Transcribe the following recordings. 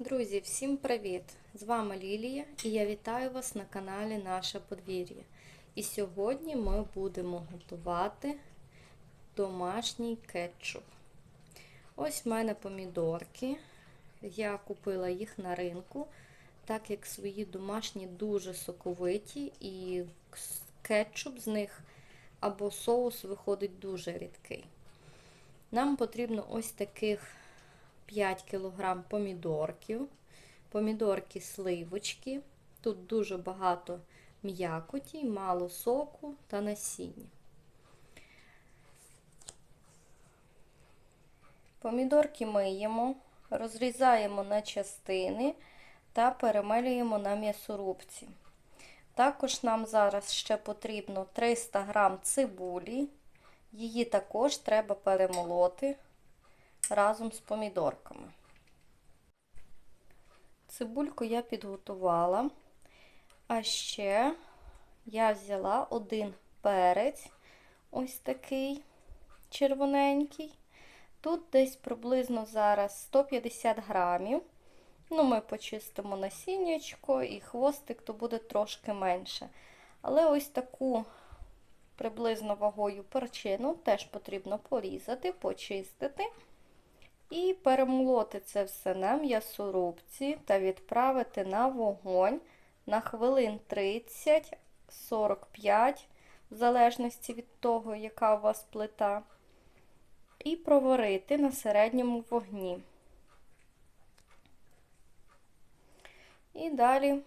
Друзі, всім привіт! З вами Лілія і я вітаю вас на каналі Наше подвір'я. І сьогодні ми будемо готувати домашній кетчуп. Ось в мене помідорки. Я купила їх на ринку, так як свої домашні дуже соковиті, і кетчуп з них або соус виходить дуже рідкий. Нам потрібно ось таких 5 кг помідорків, помідорки сливочки. Тут дуже багато м'якоті, мало соку та насіння. Помідорки миємо, розрізаємо на частини та перемелюємо на м'ясорубці. Також нам зараз ще потрібно 300 г цибулі, її також треба перемолоти разом з помідорками. Цибульку я підготувала, а ще я взяла один перець, ось такий червоненький. Тут десь приблизно зараз 150 грамів. Ну, ми почистимо насіннячко і хвостик, то буде трошки менше. Але ось таку приблизно вагою перчину теж потрібно порізати, почистити. І перемолоти це все на м'ясорубці та відправити на вогонь на хвилин 30-45, в залежності від того, яка у вас плита. І проварити на середньому вогні. І далі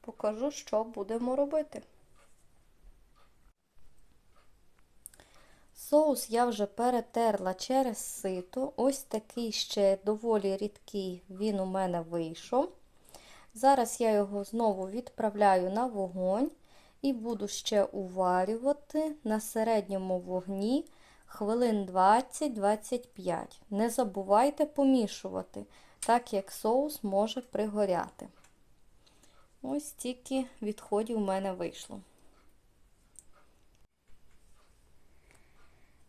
покажу, що будемо робити. Соус я вже перетерла через сито. Ось такий ще доволі рідкий він у мене вийшов. Зараз я його знову відправляю на вогонь і буду ще уварювати на середньому вогні хвилин 20-25. Не забувайте помішувати, так як соус може пригоряти. Ось тільки відходів у мене вийшло.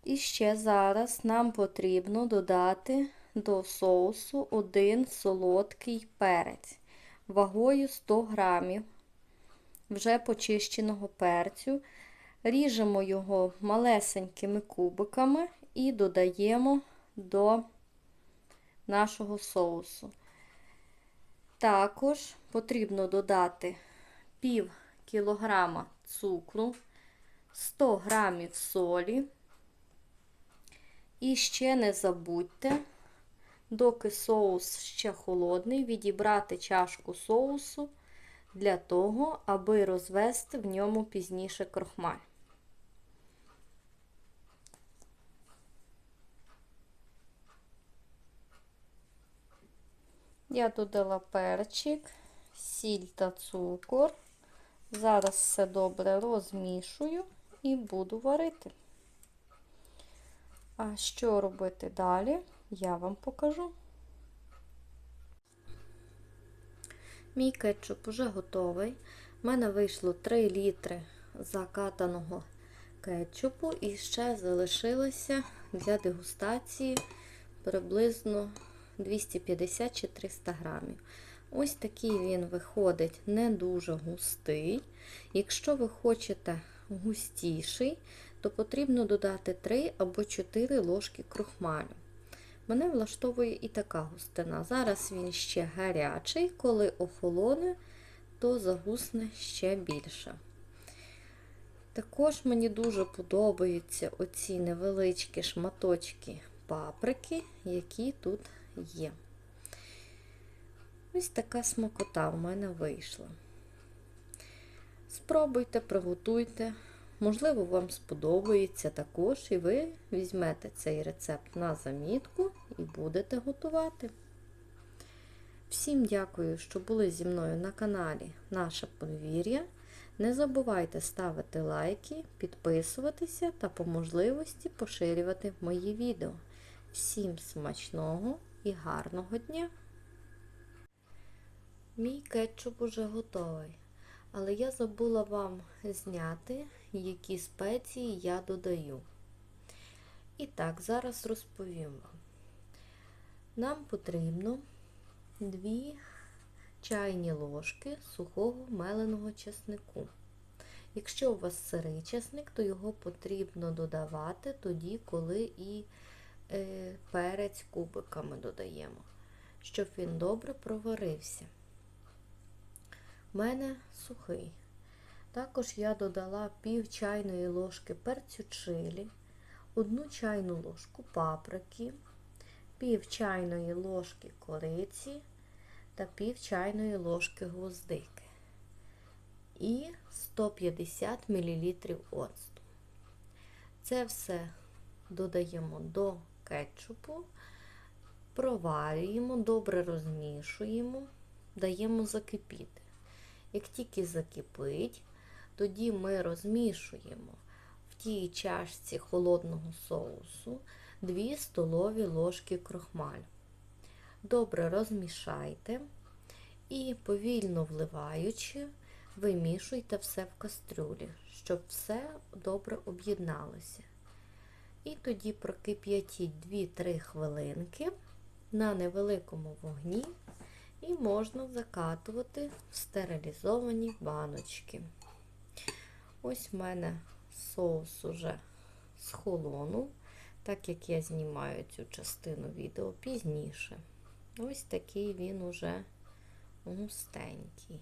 І ще зараз нам потрібно додати до соусу один солодкий перець вагою 100 грамів вже почищеного перцю. Ріжемо його малесенькими кубиками і додаємо до нашого соусу. Також потрібно додати пів кілограма цукру, 100 грамів солі. І ще не забудьте, доки соус ще холодний, відібрати чашку соусу для того, аби розвести в ньому пізніше крохмаль. Я додала перчик, сіль та цукор. Зараз все добре розмішую і буду варити. А що робити далі, я вам покажу. Мій кетчуп уже готовий. У мене вийшло 3 літри закатаного кетчупу і ще залишилося для дегустації приблизно 250 чи 300 грамів. Ось такий він виходить не дуже густий. Якщо ви хочете густіший, то потрібно додати 3 або 4 ложки крохмалю. Мене влаштовує і така густина. Зараз він ще гарячий, коли охолоне, то загусне ще більше. Також мені дуже подобаються оці невеличкі шматочки паприки, які тут є. Ось така смакота в мене вийшла. Спробуйте, приготуйте. Можливо, вам сподобається також, і ви візьмете цей рецепт на замітку і будете готувати. Всім дякую, що були зі мною на каналі Наше подвір'я. Не забувайте ставити лайки, підписуватися та по можливості поширювати мої відео. Всім смачного і гарного дня! Мій кетчуп уже готовий. Але я забула вам зняти, які спеції я додаю. І так, зараз розповім вам. Нам потрібно 2 чайні ложки сухого меленого чеснику. Якщо у вас сирий чесник, то його потрібно додавати тоді, коли і е, перець кубиками додаємо, щоб він добре проварився. У мене сухий. Також я додала пів чайної ложки перцю чилі, одну чайну ложку паприки, пів чайної ложки кориці та пів чайної ложки гвоздики і 150 мл оцту. Це все додаємо до кетчупу, проварюємо, добре розмішуємо, даємо закипіти. Як тільки закипить, тоді ми розмішуємо в тій чашці холодного соусу 2 столові ложки крохмалю. Добре розмішайте і повільно вливаючи, вимішуйте все в кастрюлі, щоб все добре об'єдналося. І тоді прокип'ятіть 2-3 хвилинки на невеликому вогні і можна закатувати в стерилізовані баночки. Ось в мене соус уже схолонув, так як я знімаю цю частину відео пізніше. Ось такий він уже густенький.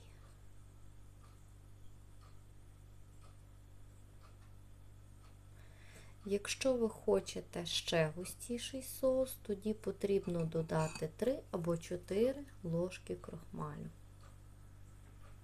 Якщо ви хочете ще густіший соус, тоді потрібно додати 3 або 4 ложки крохмалю.